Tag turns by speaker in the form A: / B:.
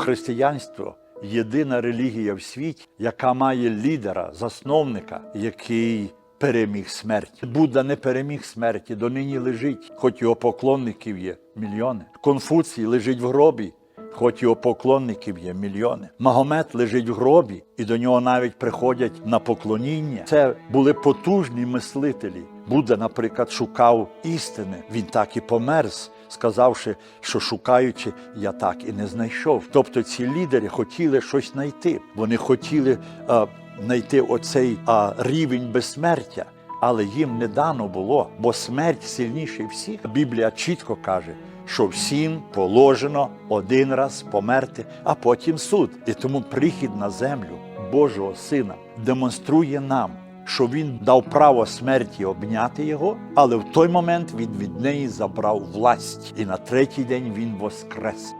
A: Християнство єдина релігія в світі, яка має лідера, засновника, який переміг смерть. Будда не переміг смерті, донині лежить, хоч його поклонників є мільйони. Конфуцій лежить в гробі. Хоч його поклонників є мільйони. Магомед лежить в гробі, і до нього навіть приходять на поклоніння. Це були потужні мислителі. Будда, наприклад, шукав істини. Він так і померз, сказавши, що шукаючи, я так і не знайшов. Тобто ці лідери хотіли щось знайти. Вони хотіли а, знайти оцей а, рівень безсмертя. Але їм не дано було, бо смерть сильніший всіх. Біблія чітко каже, що всім положено один раз померти, а потім суд. І тому прихід на землю Божого Сина демонструє нам, що він дав право смерті обняти його, але в той момент він від неї забрав власть, і на третій день він воскрес.